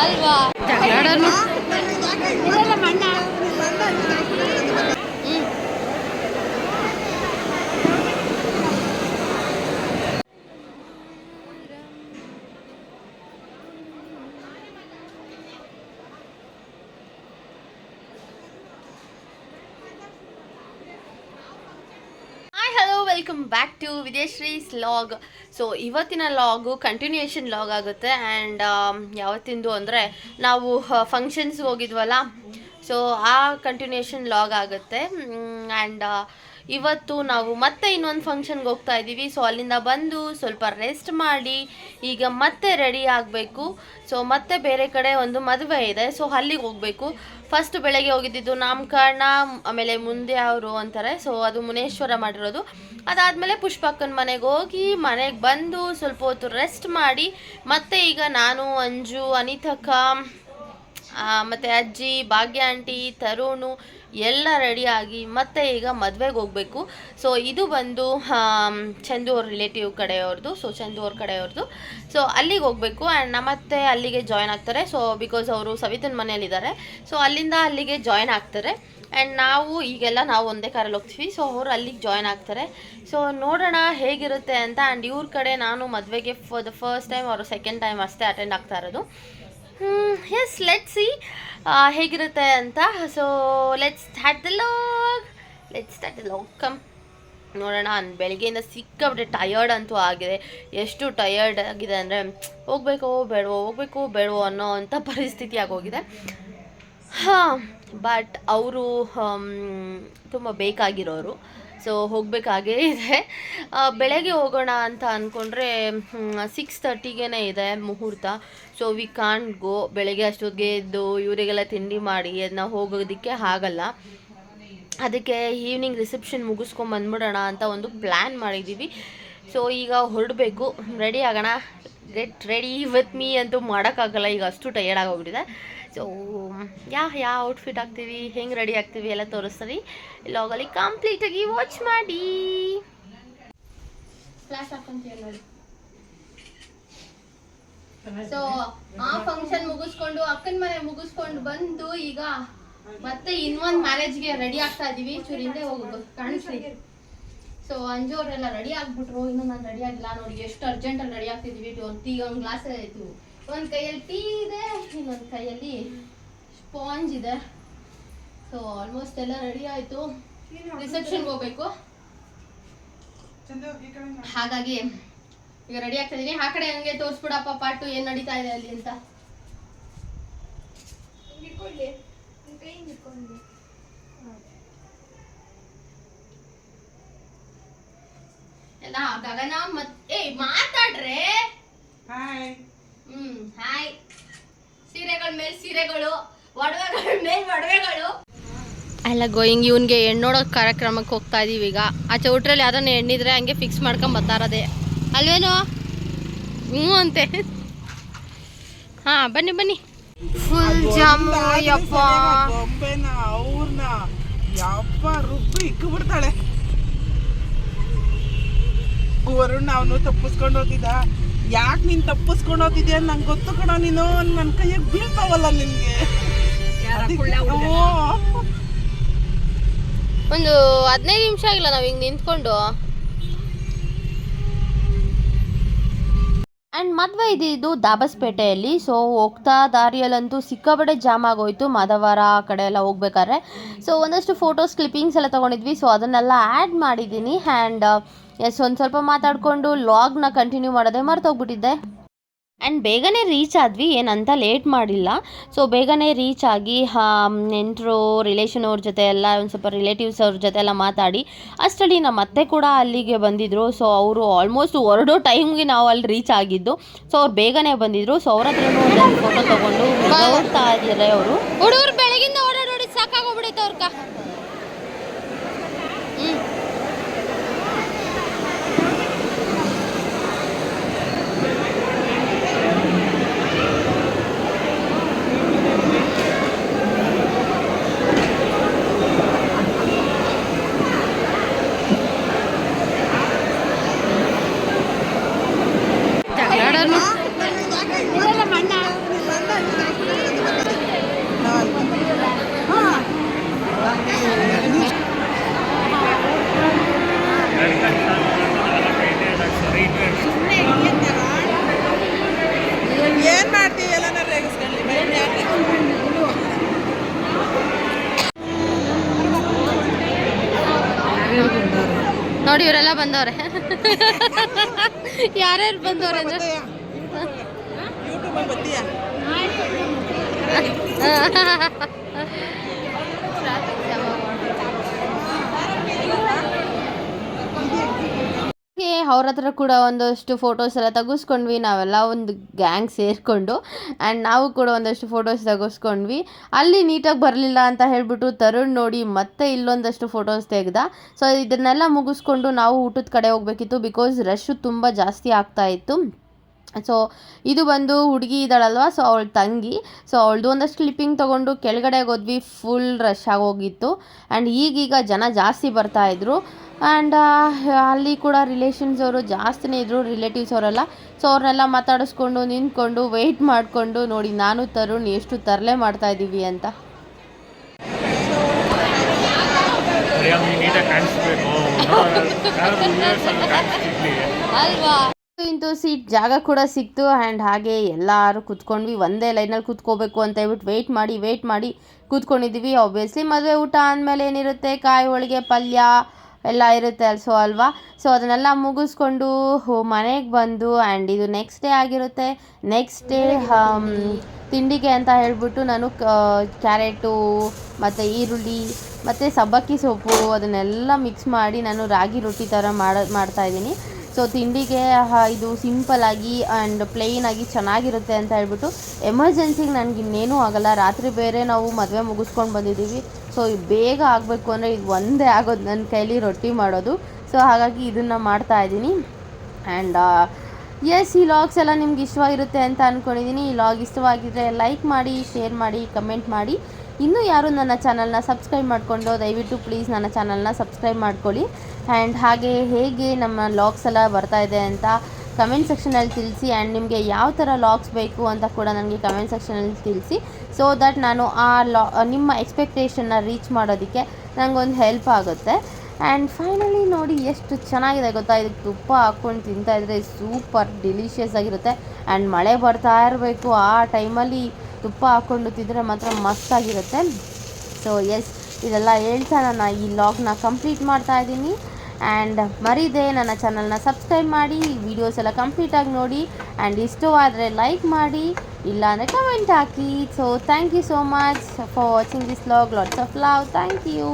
ಅಲ್ವಾ? Back to ವಿದೇಶ್ರೀಸ್ log so ಇವತ್ತಿನ ಲಾಗು ಕಂಟಿನ್ಯೂಯೇಷನ್ ಲಾಗ್ ಆಗುತ್ತೆ. ಆ್ಯಂಡ್ ಯಾವತ್ತಿಂದು ಅಂದರೆ ನಾವು ಫಂಕ್ಷನ್ಸ್ಗೆ ಹೋಗಿದ್ವಲ್ಲ. ಸೊ ಆ ಕಂಟಿನ್ಯೂಯೇಷನ್ ಲಾಗ್ ಆಗುತ್ತೆ. ಆ್ಯಂಡ್ ಇವತ್ತು ನಾವು ಮತ್ತೆ ಇನ್ನೊಂದು ಫಂಕ್ಷನ್ಗೆ ಹೋಗ್ತಾ ಇದ್ದೀವಿ ಸೊ ಅಲ್ಲಿಂದ ಬಂದು ಸ್ವಲ್ಪ ರೆಸ್ಟ್ ಮಾಡಿ, ಈಗ ಮತ್ತೆ ರೆಡಿ ಆಗಬೇಕು. ಸೊ ಮತ್ತೆ ಬೇರೆ ಕಡೆ ಒಂದು ಮದುವೆ ಇದೆ. ಸೊ ಅಲ್ಲಿಗೆ ಹೋಗಬೇಕು. ಫಸ್ಟ್ ಬೆಳಗ್ಗೆ ಹೋಗಿದ್ದಿದ್ದು ನಾಮಕರಣ, ಆಮೇಲೆ ಮುಂದೆ ಅವರು ಅಂತಾರೆ. ಸೊ ಅದು ಮುನೇಶ್ವರ ಮಾಡಿರೋದು. ಅದಾದಮೇಲೆ ಪುಷ್ಪಕ್ಕನ ಮನೆಗೆ ಹೋಗಿ, ಮನೆಗೆ ಬಂದು ಸ್ವಲ್ಪ ಹೊತ್ತು ರೆಸ್ಟ್ ಮಾಡಿ, ಮತ್ತೆ ಈಗ ನಾನು, ಅಂಜು, ಅನಿತಕ್ಕ ಮತ್ತು ಅಜ್ಜಿ, ಭಾಗ್ಯ ಆಂಟಿ, ತರುಣು ಎಲ್ಲ ರೆಡಿಯಾಗಿ ಮತ್ತೆ ಈಗ ಮದುವೆಗೆ ಹೋಗಬೇಕು. ಸೊ ಇದು ಬಂದು ಚಂದು ಅವ್ರ ರಿಲೇಟಿವ್ ಕಡೆಯವ್ರದ್ದು ಸೊ ಚಂದು ಅವ್ರ ಕಡೆಯವ್ರದ್ದು ಸೊ ಅಲ್ಲಿಗೆ ಹೋಗಬೇಕು ಆ್ಯಂಡ್ ನಮ್ಮತ್ತೆ ಅಲ್ಲಿಗೆ ಜಾಯ್ನ್ ಆಗ್ತಾರೆ. ಸೊ ಬಿಕಾಸ್ ಅವರು ಸವಿತನ ಮನೆಯಲ್ಲಿದ್ದಾರೆ. ಸೊ ಅಲ್ಲಿಂದ ಅಲ್ಲಿಗೆ ಜಾಯ್ನ್ ಆಗ್ತಾರೆ. ಆ್ಯಂಡ್ ನಾವು, ಈಗೆಲ್ಲ ನಾವು ಒಂದೇ ಕಾರಲ್ಲಿ ಹೋಗ್ತೀವಿ. ಸೊ ಅವರು ಅಲ್ಲಿಗೆ ಜಾಯ್ನ್ ಆಗ್ತಾರೆ. ಸೊ ನೋಡೋಣ ಹೇಗಿರುತ್ತೆ ಅಂತ. ಆ್ಯಂಡ್ ಇವ್ರ ಕಡೆ ನಾನು ಮದುವೆಗೆ ಫಾರ್ ದ ಫಸ್ಟ್ ಟೈಮ್ ಅವರು ಸೆಕೆಂಡ್ ಟೈಮ್ ಅಷ್ಟೇ ಅಟೆಂಡ್ ಆಗ್ತಾ ಇರೋದು. ಎಸ್ ಲೆಟ್ ಸಿ ಹೇಗಿರುತ್ತೆ ಅಂತ? So let's start the log let's start the log come ನೋಡೋಣ, ನಾನು ಬೆಳಗ್ಗೆಯಿಂದ ಸಿಕ್ಕಾಬಿಟ್ಟೆ ಟಯರ್ಡ್ ಅಂತೂ ಆಗಿದೆ. ಎಷ್ಟು ಟಯರ್ಡ್ ಆಗಿದೆ ಅಂದರೆ, ಹೋಗ್ಬೇಕೋ ಬೇಡವೋ, ಹೋಗ್ಬೇಕು ಬೇಡವೋ ಅನ್ನೋ ಅಂಥ ಪರಿಸ್ಥಿತಿ ಆಗೋಗಿದೆ. ಹಾಂ ಬಟ್ ಅವರು ತುಂಬ ಬೇಕಾಗಿರೋರು. ಸೊ ಹೋಗಬೇಕಾಗೇ ಇದೆ. ಬೆಳಗ್ಗೆ ಹೋಗೋಣ ಅಂತ ಅಂದ್ಕೊಂಡ್ರೆ ಸಿಕ್ಸ್ ಥರ್ಟಿಗೆನೇ ಇದೆ ಮುಹೂರ್ತ. ಸೊ ವಿ ಕಾನ್ ಗೋ ಬೆಳಗ್ಗೆ ಅಷ್ಟೊತ್ತಿಗೆ ಎದ್ದು ಇವರಿಗೆಲ್ಲ ತಿಂಡಿ ಮಾಡಿ ಅದನ್ನ ಹೋಗೋದಕ್ಕೆ ಆಗಲ್ಲ. ಅದಕ್ಕೆ ಈವ್ನಿಂಗ್ ರಿಸೆಪ್ಷನ್ ಮುಗಿಸ್ಕೊಂಡು ಬಂದ್ಬಿಡೋಣ ಅಂತ ಒಂದು ಪ್ಲ್ಯಾನ್ ಮಾಡಿದ್ದೀವಿ. ಸೊ ಈಗ ಹೊರಡಬೇಕು. ರೆಡಿ ಆಗೋಣ? ಗೆಟ್ ರೆಡಿ ವಿತ್ ಮೀ ಅಂತೂ ಮಾಡೋಕ್ಕಾಗಲ್ಲ. ಈಗ ಅಷ್ಟು ಟಯರ್ಡ್ ಆಗೋಗ್ಬಿಟ್ಟಿದೆ. ಸೊ ಯಾ ಯಾವ ಔಟ್ಫಿಟ್ ಹಾಕ್ತೀವಿ? ಹೆಂಗೆ ರೆಡಿ ಆಗ್ತೀವಿ ಎಲ್ಲ ತೋರಿಸ್ತೀವಿ. ಲಾಗಲ್ಲಿ ಕಂಪ್ಲೀಟಾಗಿ ವಾಚ್ ಮಾಡಿ. ಸೊ ಆ ಫಂಕ್ಷನ್ ಮುಗಿಸ್ಕೊಂಡು, ಅಕ್ಕನ ಮನೆ ಮುಗಿಸ್ಕೊಂಡು ಬಂದು ಈಗ ಮತ್ತೆ ಇನ್ನೊಂದು ಮ್ಯಾರೇಜ್ಗೆ ರೆಡಿ ಆಗ್ತಾ ಇದೀವಿ. ಚೂರಿಂದ ಹೋಗೋದು ಕಾಣಿಸ್ಲಿ? ಸೊ ಅಂಜು ಅವರೆಲ್ಲ ರೆಡಿ ಆಗ್ಬಿಟ್ರು. ಇನ್ನು ನಾನು ರೆಡಿ ಆಗಿಲ್ಲ. ನೋಡಿ ಎಷ್ಟು ಅರ್ಜೆಂಟಲ್ಲಿ ರೆಡಿ ಆಗ್ತಿದ್ವಿ ಒಂದು ಟೀ ಒಂದು ಗ್ಲಾಸ್ ಆಯಿತು. ಒಂದು ಕೈಯಲ್ಲಿ ಟೀ ಇದೆ ಇನ್ನೊಂದು ಕೈಯಲ್ಲಿ ಸ್ಪಾಂಜ್ ಇದೆ. ಸೊ ಆಲ್ಮೋಸ್ಟ್ ಎಲ್ಲ ರೆಡಿ ಆಯಿತು. ರಿಸೆಪ್ಷನ್ಗೆ ಹೋಗ್ಬೇಕು. ಹಾಗಾಗಿ ಈಗ ರೆಡಿ ಆಗ್ತಾ ಇದೀನಿ ಆ ಕಡೆ ಹಂಗೆ ತೋರಿಸ್ಬಿಡಪ್ಪ ಪಾಟು ಏನ್ ನಡೀತಾ ಇದೆ ಅಲ್ಲಿ ಅಂತ. ಎಲ್ಲ ಗಗನ ಮತ್ ಏ ಮಾತಾಡ್ರೆ? ಹಾಯ್ ಹ್ಮ್ ಹಾಯ್ ಸೀರೆಗಳ ಮೇಲೆ ಸೀರೆಗಳು ಒಡವೆಗಳ ಮೇಲೆ ಒಡವೆಗಳು. ಅಲ್ಲ ಗೋಯಿಂಗ್ ಇವನ್ಗೆ ಹೆಣ್ಣೋಡೋ ಕಾರ್ಯಕ್ರಮಕ್ಕೆ ಹೋಗ್ತಾ ಇದೀವಿ ಈಗ. ಆ ಚೌಟ್ರಲ್ಲಿ ಯಾರನ್ನ ಹೆಣ್ಣಿದ್ರೆ ಹಂಗೆ ಫಿಕ್ಸ್ ಮಾಡ್ಕೊಂಡ್ ಬರ್ತಾರದೆ ಅಲ್ವೇನೋ? ಹ್ಞೂ ಅಂತೆ. ಹಾ ಬನ್ನಿ ಬನ್ನಿ. ಫುಲ್ ಜಾಮು ಯಪ್ಪ. ಅವ್ರನ್ನ ಯಪ್ಪ ರುಬ್ಬಿ ಇಕ್ಬಿಡ್ತಾಳೆ ವರುಣ್ ಅವನು ತಪ್ಪಿಸ್ಕೊಂಡು ಹೋಗ್ತಿದ್ದ ಯಾಕೆ ನೀನು ತಪ್ಪಿಸ್ಕೊಂಡು ಅಂತ ನಂಗೆ ಗೊತ್ತು ಕಣೋ ನೀನು. ನನ್ನ ಕೈಯಾಗ ಬೀಳ್ತಾವಲ್ಲ ನಿನ್ಗೆ. ಒಂದು ಹದಿನೈದು ನಿಮಿಷ ಆಗಿಲ್ಲ ನಾವು ಹಿಂಗೆ ನಿಂತ್ಕೊಂಡು. ಆ್ಯಂಡ್ ಮದುವೆ ಇದ್ದಿದ್ದು ದಾಬಸ್ಪೇಟೆಯಲ್ಲಿ. ಸೊ ಹೋಗ್ತಾ ದಾರಿಯಲ್ಲಂತೂ ಸಿಕ್ಕಾಪಟ್ಟೆ ಜಾಮ್ ಆಗೋಯ್ತು. ಮಾಧವಾರ ಆ ಕಡೆ ಎಲ್ಲ ಹೋಗ್ಬೇಕಾದ್ರೆ. ಸೊ ಒಂದಷ್ಟು ಫೋಟೋಸ್ ಕ್ಲಿಪ್ಪಿಂಗ್ಸ್ ಎಲ್ಲ ತೊಗೊಂಡಿದ್ವಿ. ಸೊ ಅದನ್ನೆಲ್ಲ ಆ್ಯಡ್ ಮಾಡಿದ್ದೀನಿ. ಆ್ಯಂಡ್ ಎಸ್ ಒಂದು ಸ್ವಲ್ಪ ಮಾತಾಡಿಕೊಂಡು ಲಾಗ್ನ ಕಂಟಿನ್ಯೂ ಮಾಡೋದೇ ಮರ್ತೋಗ್ಬಿಟ್ಟಿದ್ದೆ. ಆ್ಯಂಡ್ ಬೇಗನೆ ರೀಚ್ ಆದ್ವಿ, ಏನಂತ ಲೇಟ್ ಮಾಡಿಲ್ಲ. ಸೊ ಬೇಗನೆ ರೀಚ್ ಆಗಿ ನೆಂಟರು ರಿಲೇಷನ್ ಅವ್ರ ಜೊತೆ ಎಲ್ಲ, ಒಂದು ಸ್ವಲ್ಪ ರಿಲೇಟಿವ್ಸ್ ಅವ್ರ ಜೊತೆ ಎಲ್ಲ ಮಾತಾಡಿ, ಅಷ್ಟರಲ್ಲಿ ನಮ್ಮ ಅತ್ತೆ ಕೂಡ ಅಲ್ಲಿಗೆ ಬಂದಿದ್ದರು ಸೊ ಅವರು ಆಲ್ಮೋಸ್ಟ್ ಹೊರಡೋ ಟೈಮ್ಗೆ ನಾವು ಅಲ್ಲಿ ರೀಚ್ ಆಗಿದ್ದು. ಸೊ ಅವ್ರು ಬೇಗನೆ ಬಂದಿದ್ದರು ಸೊ ಅವ್ರ ಹತ್ರನೂ ಫೋಟೋ ತೊಗೊಂಡು ಹೋಗ್ತಾ ಇದ್ದಾರೆ ಅವರು. ಹುಡುಗರು ಬೆಳಗಿಂದ ಓಡಾಡೋಡಿ ಸಾಕಾಗೋಗ್ಬಿಡೈತೆ ಅವ್ರಕ ಹ್ಞೂ ಜಗಳಾಡೋನು ಇವರೆಲ್ಲ ಬಂದವ್ರೆ. ಯಾರ್ಯಾರು ಬಂದವ್ರೆ ಅಂದ್ರೆ? ಯೂಟ್ಯೂಬ್ ಅವ್ರ ಹತ್ರ ಕೂಡ ಒಂದಷ್ಟು ಫೋಟೋಸ್ ಎಲ್ಲ ತೆಗೆಸ್ಕೊಂಡ್ವಿ. ನಾವೆಲ್ಲ ಒಂದು ಗ್ಯಾಂಗ್ ಸೇರಿಕೊಂಡು ಆ್ಯಂಡ್ ನಾವು ಕೂಡ ಒಂದಷ್ಟು ಫೋಟೋಸ್ ತೆಗೆಸ್ಕೊಂಡ್ವಿ. ಅಲ್ಲಿ ನೀಟಾಗಿ ಬರಲಿಲ್ಲ ಅಂತ ಹೇಳಿಬಿಟ್ಟು ತರುಣ್ ನೋಡಿ ಮತ್ತೆ ಇಲ್ಲೊಂದಷ್ಟು ಫೋಟೋಸ್ ತೆಗ್ದ. ಸೊ ಇದನ್ನೆಲ್ಲ ಮುಗಿಸ್ಕೊಂಡು ನಾವು ಊಟದ ಕಡೆ ಹೋಗ್ಬೇಕಿತ್ತು ಬಿಕಾಸ್ ರಶ್ಶು ತುಂಬ ಜಾಸ್ತಿ ಆಗ್ತಾ ಇತ್ತು. ಸೊ ಇದು ಬಂದು ಹುಡುಗಿ ಇದ್ದಾಳಲ್ವಾ? ಸೊ ಅವಳ ತಂಗಿ. ಸೊ ಅವಳದು ಒಂದಷ್ಟು ಕ್ಲಿಪ್ಪಿಂಗ್ ತೊಗೊಂಡು ಕೆಳಗಡೆ ಹೋದ್ವಿ. ಫುಲ್ ರಶ್ ಆಗೋಗಿತ್ತು ಆ್ಯಂಡ್ ಈಗೀಗ ಜನ ಜಾಸ್ತಿ ಬರ್ತಾಯಿದ್ರು ಆ್ಯಂಡ್ ಅಲ್ಲಿ ಕೂಡ ರಿಲೇಷನ್ಸ್ ಅವರು ಜಾಸ್ತಿನೇ ಇದ್ದರು ರಿಲೇಟಿವ್ಸ್ ಅವರೆಲ್ಲ. ಸೊ ಅವ್ರನ್ನೆಲ್ಲ ಮಾತಾಡಿಸ್ಕೊಂಡು ನಿಂತ್ಕೊಂಡು ವೆಯ್ಟ್ ಮಾಡಿಕೊಂಡು ನೋಡಿ ನಾನು ತರುಣ್ ಎಷ್ಟು ತರಲೆ ಮಾಡ್ತಾ ಇದ್ದೀವಿ ಅಂತ. ಕಾಣಿಸ್ಬೇಕು ಅಲ್ವಾ? ಇಂತೂ ಸೀಟ್ ಜಾಗ ಕೂಡ ಸಿಕ್ತು. ಆ್ಯಂಡ್ ಹಾಗೆ ಎಲ್ಲರೂ ಕುತ್ಕೊಂಡ್ವಿ. ಒಂದೇ ಲೈನಲ್ಲಿ ಕುತ್ಕೋಬೇಕು ಅಂತ ಹೇಳ್ಬಿಟ್ಟು ವೆಯ್ಟ್ ಮಾಡಿ ವೆಯ್ಟ್ ಮಾಡಿ ಕೂತ್ಕೊಂಡಿದ್ದೀವಿ ಆಬ್ವಿಯಸ್ಲಿ ಮದುವೆ ಊಟ ಅಂದಮೇಲೆ ಏನಿರುತ್ತೆ? ಕಾಯಿ ಹೋಳಿಗೆ ಪಲ್ಯ ಎಲ್ಲ ಇರುತ್ತೆ ಸೊ ಅಲ್ವಾ? ಸೊ ಅದನ್ನೆಲ್ಲ ಮುಗಿಸ್ಕೊಂಡು ಮನೆಗೆ ಬಂದು ಆ್ಯಂಡ್ ಇದು ನೆಕ್ಸ್ಟ್ ಡೇ ಆಗಿರುತ್ತೆ. ನೆಕ್ಸ್ಟ್ ಡೇ ತಿಂಡಿಗೆ ಅಂತ ಹೇಳಿಬಿಟ್ಟು ನಾನು ಕ್ಯಾರೆಟು, ಮತ್ತು ಈರುಳ್ಳಿ, ಮತ್ತು ಸಬ್ಬಕ್ಕಿ ಸೊಪ್ಪು ಅದನ್ನೆಲ್ಲ ಮಿಕ್ಸ್ ಮಾಡಿ ನಾನು ರಾಗಿ ರೊಟ್ಟಿ ಥರ ಮಾಡ ಮಾಡ್ತಾಯಿದ್ದೀನಿ ಸೊ ತಿಂಡಿಗೆ ಇದು ಸಿಂಪಲ್ಲಾಗಿ ಆ್ಯಂಡ್ ಪ್ಲೇನಾಗಿ ಚೆನ್ನಾಗಿರುತ್ತೆ ಅಂತ ಹೇಳ್ಬಿಟ್ಟು ಎಮರ್ಜೆನ್ಸಿಗೆ ನನಗೆ ಇನ್ನೇನೂ ಆಗಲ್ಲ. ರಾತ್ರಿ ಬೇರೆ ನಾವು ಮದುವೆ ಮುಗಿಸ್ಕೊಂಡು ಬಂದಿದ್ದೀವಿ. ಸೊ ಬೇಗ ಆಗಬೇಕು ಅಂದರೆ ಇದು ಒಂದೇ ಆಗೋದು. ನನ್ನ ಕೈಲಿ ರೊಟ್ಟಿ ಮಾಡೋದು. ಸೊ ಹಾಗಾಗಿ ಇದನ್ನು ಮಾಡ್ತಾ ಇದ್ದೀನಿ. ಆ್ಯಂಡ್ ಎಸ್ ಈ ಲಾಗ್ಸ್ ಎಲ್ಲ ನಿಮ್ಗೆ ಇಷ್ಟವಾಗಿರುತ್ತೆ ಅಂತ ಅಂದ್ಕೊಂಡಿದ್ದೀನಿ ಈ ಲಾಗ್ ಇಷ್ಟವಾಗಿದ್ದರೆ ಲೈಕ್ ಮಾಡಿ ಶೇರ್ ಮಾಡಿ ಕಮೆಂಟ್ ಮಾಡಿ. ಇನ್ನೂ ಯಾರು ನನ್ನ ಚಾನಲ್ನ ಸಬ್ಸ್ಕ್ರೈಬ್ ಮಾಡಿಕೊಂಡು ದಯವಿಟ್ಟು ಪ್ಲೀಸ್ ನನ್ನ ಚಾನಲ್ನ ಸಬ್ಸ್ಕ್ರೈಬ್ ಮಾಡ್ಕೊಳ್ಳಿ. ಆ್ಯಂಡ್ ಹಾಗೆ ಹೇಗೆ ನಮ್ಮ ಲಾಗ್ಸ್ ಎಲ್ಲ ಬರ್ತಾ ಇದೆ ಅಂತ ಕಮೆಂಟ್ ಸೆಕ್ಷನಲ್ಲಿ ತಿಳಿಸಿ. ಆ್ಯಂಡ್ ನಿಮಗೆ ಯಾವ ಥರ ಲಾಗ್ಸ್ ಬೇಕು ಅಂತ ಕೂಡ ನನಗೆ ಕಮೆಂಟ್ ಸೆಕ್ಷನಲ್ಲಿ ತಿಳಿಸಿ. ಸೊ ದಟ್ ನಾನು ಆ ಲಾ ನಿಮ್ಮ ಎಕ್ಸ್ಪೆಕ್ಟೇಷನ್ನ ರೀಚ್ ಮಾಡೋದಕ್ಕೆ ನನಗೊಂದು ಹೆಲ್ಪ್ ಆಗುತ್ತೆ. ಆ್ಯಂಡ್ ಫೈನಲಿ ನೋಡಿ ಎಷ್ಟು ಚೆನ್ನಾಗಿದೆ ಗೊತ್ತಾ? ಇದಕ್ಕೆ ತುಪ್ಪ ಹಾಕ್ಕೊಂಡು ತಿಂತಾ ಇದ್ದರೆ ಸೂಪರ್ ಡಿಲಿಷಿಯಸ್ ಆಗಿರುತ್ತೆ. ಆ್ಯಂಡ್ ಮಳೆ ಬರ್ತಾ ಇರಬೇಕು. ಆ ಟೈಮಲ್ಲಿ ತುಪ್ಪ ಹಾಕ್ಕೊಂಡು ತಿಂದರೆ ಮಾತ್ರ ಮಸ್ತಾಗಿರುತ್ತೆ ಸೊ ಎಸ್ ಇದೆಲ್ಲ ಹೇಳ್ತಾ ನಾನು ಈ ಲಾಗ್ನ ಕಂಪ್ಲೀಟ್ ಮಾಡ್ತಾ ಇದ್ದೀನಿ. ಆ್ಯಂಡ್ ಮರಿದೆ ನನ್ನ ಚಾನಲ್ನ ಸಬ್ಸ್ಕ್ರೈಬ್ ಮಾಡಿ. ವಿಡಿಯೋಸ್ ಎಲ್ಲ ಕಂಪ್ಲೀಟಾಗಿ ನೋಡಿ. ಆ್ಯಂಡ್ ಇಷ್ಟವಾದರೆ ಲೈಕ್ ಮಾಡಿ. ಇಲ್ಲಾಂದರೆ comment hockey so thank you so much for watching this log lots of love thank you